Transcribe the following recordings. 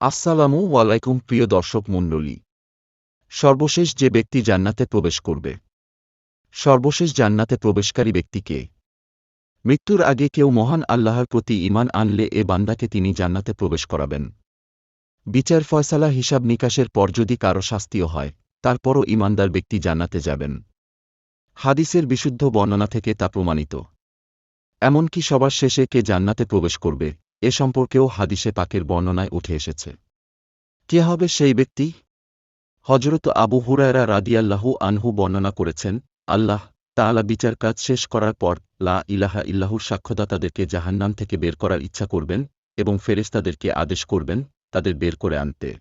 আসসালামু আলাইকুম, প্রিয় দর্শক মণ্ডলী। সর্বশেষ যে ব্যক্তি জান্নাতে প্রবেশ করবে, সর্বশেষ জান্নাতে প্রবেশকারী ব্যক্তিকে মৃত্যুর আগে কেউ মহান আল্লাহর প্রতি ঈমান আনলে এ বান্দাকে তিনি জান্নাতে প্রবেশ করাবেন। বিচার ফয়সালা, হিসাব নিকাশের পর যদি কারও শাস্তিও হয়, তারপরও ঈমানদার ব্যক্তি জান্নাতে যাবেন। হাদিসের বিশুদ্ধ বর্ণনা থেকে তা প্রমাণিত। এমনকি সবার শেষে কে জান্নাতে প্রবেশ করবে এ সম্পর্কেও হাদিসে পাকের বর্ণনায় উঠে এসেছে। কে হবে সেই ব্যক্তি? হজরত আবু হুরায়রা রাদিয়াল্লাহু আনহু বর্ণনা করেছেন, আল্লাহ তাআলা বিচার কাজ শেষ করার পর লা ইলাহা ইল্লাহুর সাক্ষ্যদাতাদেরকে জাহান্নাম থেকে বের করার ইচ্ছা করবেন এবং ফেরেশতাদেরকে আদেশ করবেন তাদের বের করে আনতে।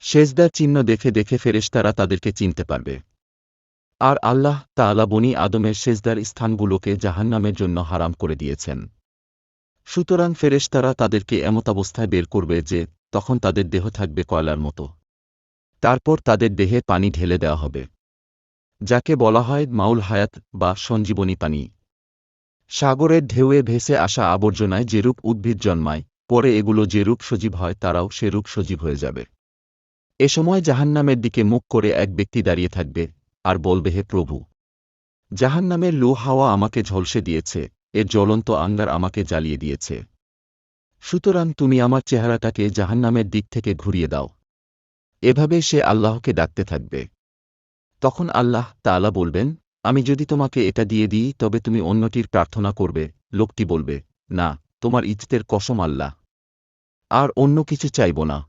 সেজদার চিহ্ন দেখে দেখে ফেরেশতারা তাদেরকে চিনতে পারবে। আর আল্লাহ তাআলা বনি আদমের সেজদার স্থানগুলোকে জাহান্নামের জন্য হারাম করে দিয়েছেন। সুতরাং ফেরেশতারা তাদেরকে এমতাবস্থায় বের করবে যে, তখন তাদের দেহ থাকবে কয়লার মতো। তারপর তাদের দেহে পানি ঢেলে দেওয়া হবে। যাকে বলা হয় মাউল হায়াত বা সঞ্জীবনী পানি। সাগরের ঢেউয়ে ভেসে আসা আবর্জনায় যেরূপ উদ্ভিদ জন্মায়, পরে এগুলো যেরূপ সজীব হয়, তারাও সেরূপ সজীব হয়ে যাবে। এ সময় জাহান্নামের দিকে মুখ করে এক ব্যক্তি দাঁড়িয়ে থাকবে, আর বলবে, হে প্রভু, জাহান্নামের লু হাওয়া আমাকে ঝলসে দিয়েছে। এর জ্বলন্ত আঙ্গার আমাকে জ্বালিয়ে দিয়েছে। সুতরাং তুমি আমার চেহারাটাকে জাহান্নামের দিক থেকে ঘুরিয়ে দাও। এভাবে সে আল্লাহকে ডাকতে থাকবে। তখন আল্লাহ তাআলা বলবেন, আমি যদি তোমাকে এটা দিয়ে দিই, তবে তুমি অন্যটির প্রার্থনা করবে। লোকটি বলবে, না, তোমার ইজ্জতের কসম আল্লাহ। আর অন্য কিছু চাইব না।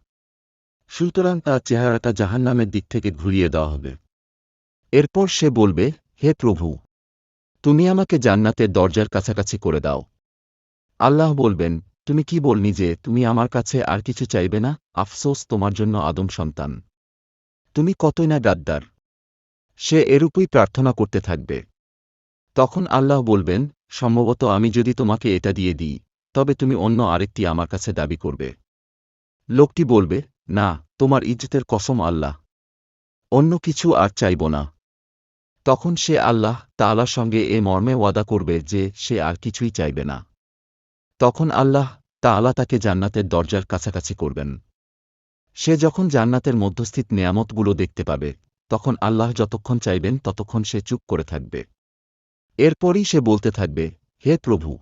সুতরাং তার চেহারাটা জাহান্নামের দিক থেকে ঘুরিয়ে দেওয়া হবে। এরপর সে বলবে, হে প্রভু তুমি আমাকে জান্নাতের দরজার কাছাকাছি করে দাও। আল্লাহ বলবেন, তুমি কি বলনি যে তুমি আমার কাছে আর কিছু চাইবে না? আফসোস, তোমার জন্য আদম সন্তান। তুমি কতই না গাদ্দার। সে এরূপই প্রার্থনা করতে থাকবে। তখন আল্লাহ বলবেন, সম্ভবত আমি যদি তোমাকে এটা দিয়ে দিই, তবে তুমি অন্য আরেকটি আমার কাছে দাবি করবে। লোকটি বলবে, না, তোমার ইজ্জতের কসম আল্লাহ। অন্য কিছু আর চাইব না। তখন সে আল্লাহ তাআলার সঙ্গে এ মর্মে ওয়াদা করবে যে সে আর কিছুই চাইবে না। তখন আল্লাহ তাআলা তাকে জান্নাতের দরজার কাছাকাছি করবেন। সে যখন জান্নাতের মধ্যস্থিত নেয়ামতগুলো দেখতে পাবে, তখন আল্লাহ যতক্ষণ চাইবেন ততক্ষণ সে চুপ করে থাকবে। এরপরই সে বলতে থাকবে, হে প্রভু,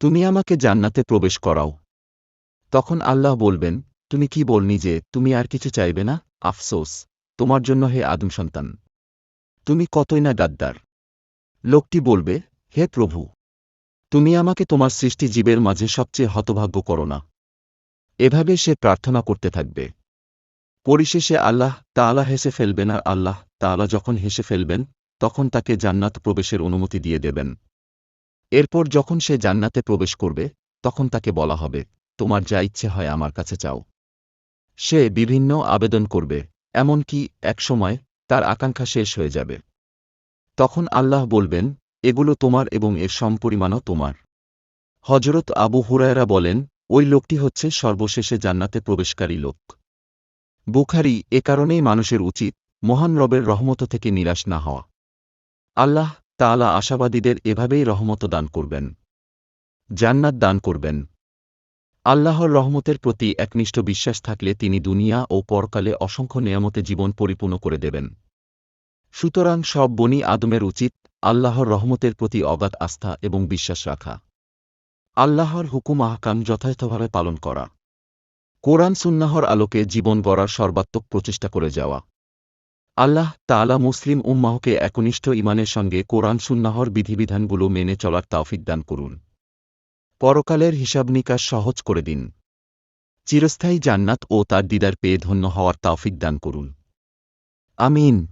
তুমি আমাকে জান্নাতে প্রবেশ করাও। তখন আল্লাহ বলবেন, তুমি কি বলনি যে তুমি আর কিছু চাইবে না? আফসোস, তোমার জন্য হে আদম সন্তান। তুমি কতই না গাদ্দার। লোকটি বলবে, হে প্রভু, তুমি আমাকে তোমার সৃষ্টি জীবের মাঝে সবচেয়ে হতভাগ্য করো না। এভাবে সে প্রার্থনা করতে থাকবে। পরিশেষে আল্লাহ তাআলা হেসে ফেলবেন আর আল্লাহ তাআলা যখন হেসে ফেলবেন, তখন তাকে জান্নাত প্রবেশের অনুমতি দিয়ে দেবেন। এরপর যখন সে জান্নাতে প্রবেশ করবে, তখন তাকে বলা হবে, তোমার যা ইচ্ছে হয় আমার কাছে চাও। সে বিভিন্ন আবেদন করবে, এমনকি একসময় তার আকাঙ্ক্ষা শেষ হয়ে যাবে। তখন আল্লাহ বলবেন, এগুলো তোমার এবং এর সমপরিমাণও তোমার। হজরত আবু হুরায়রা বলেন, ওই লোকটি হচ্ছে সর্বশেষে জান্নাতে প্রবেশকারী লোক। বুখারি, এ কারণেই মানুষের উচিত মহান রবের রহমত থেকে নিরাশ না হওয়া। আল্লাহ তাআলা আশাবাদীদের এভাবেই রহমত দান করবেন, জান্নাত দান করবেন। আল্লাহর রহমতের প্রতি একনিষ্ঠ বিশ্বাস থাকলে তিনি দুনিয়া ও পরকালে অসংখ্য নিয়ামতে জীবন পরিপূর্ণ করে দেবেন। সুতরাং সব বনি আদমের উচিত আল্লাহর রহমতের প্রতি অগাধ আস্থা এবং বিশ্বাস রাখা। আল্লাহর হুকুম আহকাম যথাযথভাবে পালন করা। কোরআন সুন্নাহর আলোকে জীবন গড়ার সর্বাত্মক প্রচেষ্টা করে যাওয়া। আল্লাহ তাআলা মুসলিম উম্মাহকে একনিষ্ঠ ইমানের সঙ্গে কোরআন সুন্নাহর বিধিবিধানগুলো মেনে চলার তাওফিক দান করুন। পরকালের হিসাব নিকাশ সহজ করে দিন। চিরস্থায়ী জান্নাত ও তার দিদার পেয়ে ধন্য হওয়ার তাওফিক দান করুন। আমিন।